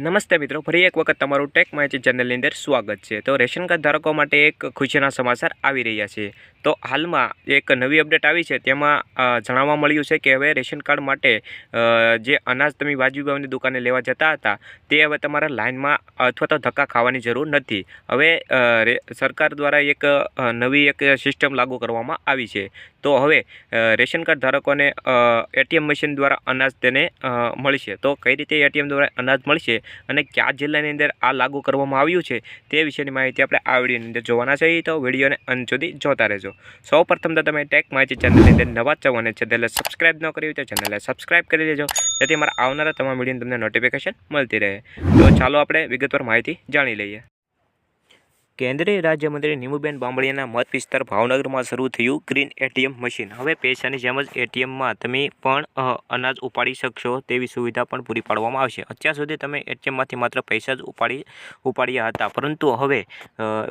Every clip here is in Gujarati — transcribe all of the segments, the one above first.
નમસ્તે મિત્રો, ફરી એક વખત તમારું ટેક માહિતી ચેનલની અંદર સ્વાગત છે. તો રેશન કાર્ડ ધારકો માટે એક ખુશીના સમાચાર આવી રહ્યા છે. તો હાલમાં એક નવી અપડેટ આવી છે, તેમાં જણાવવા મળ્યું છે કે હવે રેશન કાર્ડ માટે જે અનાજ તમે વાજબી દુકાને લેવા જતા હતા, તે હવે તમારા લાઇનમાં અથવા તો ધક્કા ખાવાની જરૂર નથી. હવે સરકાર દ્વારા એક નવી એક સિસ્ટમ લાગુ કરવામાં આવી છે. તો હવે રેશન કાર્ડ ધારકોને એટીએમ મશીન દ્વારા અનાજ તેને મળશે. તો કઈ રીતે એટીએમ દ્વારા અનાજ મળશે અને કયા જિલ્લાની અંદર આ લાગુ કરવામાં આવ્યું છે, તે વિશેની માહિતી આપણે આ વિડીયોની અંદર જોવાના છીએ તો વિડીયોને અંત સુધી જોતા રહેજો. સૌ પ્રથમ તો તમે ટેક માહિતી ચેનલની અંદર નવા છો અને ચેનલને સબસ્ક્રાઇબ ન કરી હોય તો ચેનલને સબસ્ક્રાઇબ કરી દેજો. જેથી મારા આવનારા તમામ વિડીયોની તમને નોટિફિકેશન મળતી રહે. તો ચાલો આપણે વિગતવાર માહિતી જાણી લઈએ. કેન્દ્રીય રાજ્યમંત્રી નીમુબેન બાંબળિયાના મત વિસ્તાર ભાવનગરમાં શરૂ થયું ગ્રીન એટીએમ મશીન. હવે પૈસાની જેમ જ એટીએમમાં તમે પણ અનાજ ઉપાડી શકશો તેવી સુવિધા પણ પૂરી પાડવામાં આવશે. અત્યાર સુધી તમે એટીએમમાંથી માત્ર પૈસા જ ઉપાડી, ઉપાડ્યા હતા. પરંતુ હવે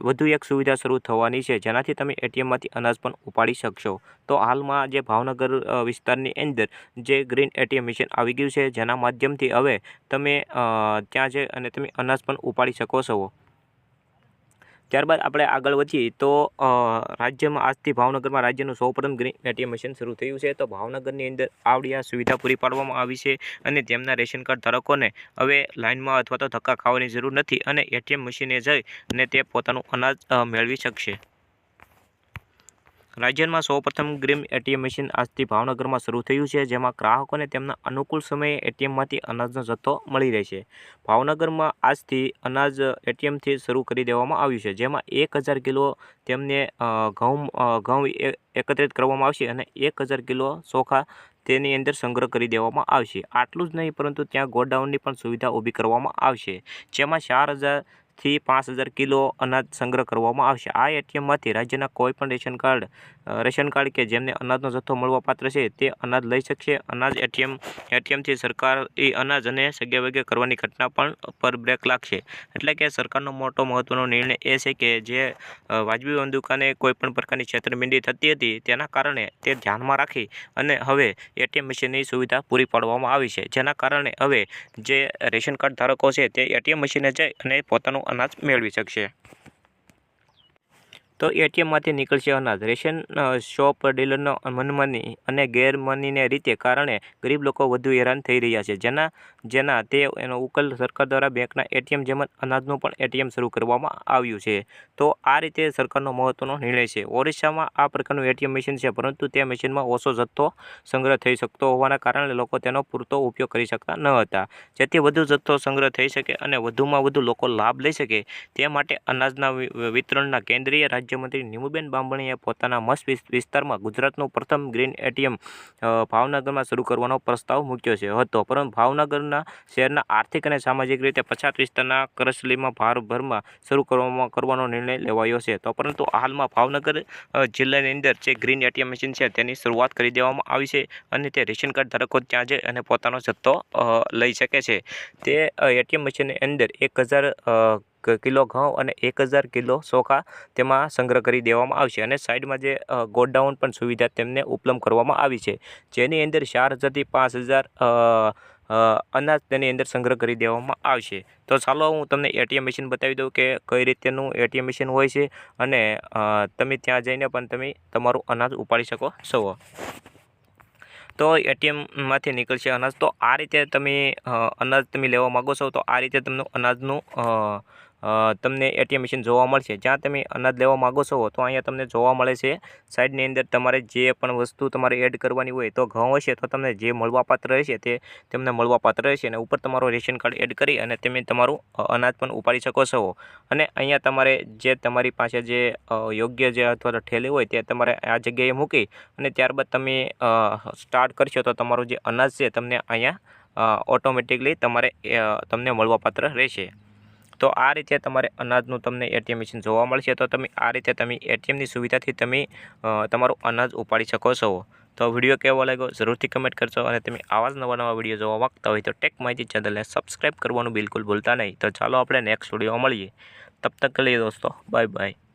વધુ એક સુવિધા શરૂ થવાની છે, જેનાથી તમે એટીએમમાંથી અનાજ પણ ઉપાડી શકશો. તો હાલમાં જે ભાવનગર વિસ્તારની અંદર જે ગ્રીન એટીએમ મશીન આવી ગયું છે, જેના માધ્યમથી હવે તમે ત્યાં જઈ અને તમે અનાજ પણ ઉપાડી શકો છો. ત્યારબાદ આપણે આગળ વધીએ તો રાજ્યમાં આજથી ભાવનગરમાં રાજ્યનું સૌપ્રથમ ગ્રીન એટીએમ મશીન શરૂ થયું છે. તો ભાવનગરની અંદર આવડી આ સુવિધા પૂરી પાડવામાં આવી છે અને તેમના રેશન કાર્ડ ધારકોને હવે લાઇનમાં અથવા તો ધક્કા ખાવાની જરૂર નથી અને એટીએમ મશીને જઈ અને તે પોતાનું અનાજ મેળવી શકશે. રાજ્યમાં સૌપ્રથમ ગ્રીમ એટીએમ મશીન આજથી ભાવનગરમાં શરૂ થયું છે, જેમાં ગ્રાહકોને તેમના અનુકૂળ સમયે એટીએમમાંથી અનાજનો જથ્થો મળી રહેશે ભાવનગરમાં આજથી અનાજ એટીએમથી શરૂ કરી દેવામાં આવ્યું છે, જેમાં એક કિલો તેમને ઘઉં ઘઉં એકત્રિત કરવામાં આવશે અને એક કિલો ચોખા તેની અંદર સંગ્રહ કરી દેવામાં આવશે. આટલું જ નહીં, પરંતુ ત્યાં ગોડાઉનની પણ સુવિધા ઊભી કરવામાં આવશે, જેમાં ચાર હજારથી પાંચ હજાર કિલો અનાજ સંગ્રહ કરવામાં આવશે. આ એટીએમમાંથી રાજ્યના કોઈપણ રેશન કાર્ડ રેશન કાર્ડ કે જેમને અનાજનો જથ્થો મળવાપાત્ર છે તે અનાજ લઈ શકશે. અનાજ એટીએમ, એટીએમથી સરકાર એ અનાજ અને સગે વગે કરવાની ઘટના પણ પર બ્રેક લાગશે. એટલે કે સરકારનો મોટો મહત્ત્વનો નિર્ણય એ છે કે જે વાજબી દુકાને કોઈ પ્રકારની છેતરપિંડી થતી હતી તેના કારણે તે ધ્યાનમાં રાખી અને હવે એટીએમ મશીનની સુવિધા પૂરી પાડવામાં આવી છે. જેના કારણે હવે જે રેશન કાર્ડ ધારકો છે તે એટીએમ મશીને જઈ અને પોતાનું અનાજ મેળવી શકશે. તો એટીએમમાંથી નીકળશે અનાજ. રેશન શોપ, ડીલરનો મનમાની અને ગેરમાનીને રીતે કારણે ગરીબ લોકો વધુ હેરાન થઈ રહ્યા છે. જેના જેના તે એનો ઉકેલ સરકાર દ્વારા બેંકના એટીએમ જેમ અનાજનું પણ એટીએમ શરૂ કરવામાં આવ્યું છે. તો આ રીતે સરકારનો મહત્વનો નિર્ણય છે. ઓરિસ્સામાં આ પ્રકારનું એટીએમ મશીન છે, પરંતુ તે મશીનમાં ઓછો જથ્થો સંગ્રહ થઈ શકતો હોવાના કારણે લોકો તેનો પૂરતો ઉપયોગ કરી શકતા ન હતા. જેથી વધુ જથ્થો સંગ્રહ થઈ શકે અને વધુમાં વધુ લોકો લાભ લઈ શકે તે માટે અનાજના વિતરણના કેન્દ્રીય રાજ્યમંત્રી નીમુબેન બાંભણીએ પોતાના મસ વિસ્તારમાં ગુજરાતનું પ્રથમ ગ્રીન એટીએમ ભાવનગરમાં શરૂ કરવાનો પ્રસ્તાવ મૂક્યો છે. હતો. પરંતુ ભાવનગરના શહેરના આર્થિક અને સામાજિક રીતે પછાત વિસ્તારના કરસલીમાં ભારભરમાં શરૂ કરવામાં, કરવાનો નિર્ણય લેવાયો છે. તો પરંતુ હાલમાં ભાવનગર જિલ્લાની અંદર જે ગ્રીન એટીએમ મશીન છે તેની શરૂઆત કરી દેવામાં આવી છે અને તે રેશન કાર્ડ ધારકો ત્યાં જઈ અને પોતાનો જથ્થો લઈ શકે છે. તે એટીએમ મશીનની અંદર એક હજાર કિલો ઘઉં અને એક હજાર કિલો ચોખા તેમાં સંગ્રહ કરી દેવામાં આવશે અને સાઈડમાં જે ગોડાઉન પણ સુવિધા તેમને ઉપલબ્ધ કરવામાં આવી છે. જેની અંદર ચાર હજારથી પાંચ હજાર અનાજ તેની અંદર સંગ્રહ કરી દેવામાં આવશે. તો ચાલો હું તમને એટીએમ મશીન બતાવી દઉં કે કઈ રીતેનું એટીએમ મશીન હોય છે અને તમે ત્યાં જઈને પણ તમે તમારું અનાજ ઉપાડી શકો છો. તો એટીએમમાંથી નીકળશે અનાજ. તો આ રીતે તમે અનાજ તમે લેવા માગો છો તો આ રીતે તમને અનાજનું તમને એટીએમ મશીન જોવા મળશે. જ્યાં તમે અનાજ લેવા માગો છો, તો અહીંયા તમને જોવા મળે છે. સાઈડની અંદર તમારે જે પણ વસ્તુ તમારે એડ કરવાની હોય, તો ઘઉં હશે, તો તમને જે મળવાપાત્ર રહેશે તે તમને મળવાપાત્ર રહેશે અને ઉપર તમારું રેશન કાર્ડ એડ કરી અને તમે તમારું અનાજ પણ ઉપાડી શકો છો. અને અહીંયા તમારે જે તમારી પાસે જે યોગ્ય જે અથવા તો ઠેલી હોય, તે તમારે આ જગ્યાએ મૂકી અને ત્યારબાદ તમે સ્ટાર્ટ કરશો, તો તમારું જે અનાજ છે, તમને અહીંયા ઓટોમેટિકલી તમારે તમને મળવાપાત્ર રહેશે. તો આ રીતે તમારે અનાજનું તમને એટીએમ મશીન જોવા મળશે. તો તમે આ રીતે તમે એટીએમની સુવિધાથી તમે તમારું અનાજ ઉપાડી શકો છો. તો વીડિયો કેવો લાગ્યો જરૂરથી કમેન્ટ કરજો અને તમે આવા જ નવા નવા વીડિયો જોવા માગતા હોય તો ટેક માહિતી ચેનલને સબસ્ક્રાઈબ કરવાનું બિલકુલ ભૂલતા નહીં. તો ચાલો આપણે નેક્સ્ટ વીડિયો મળીએ. તબ તક લઈએ દોસ્તો બાય બાય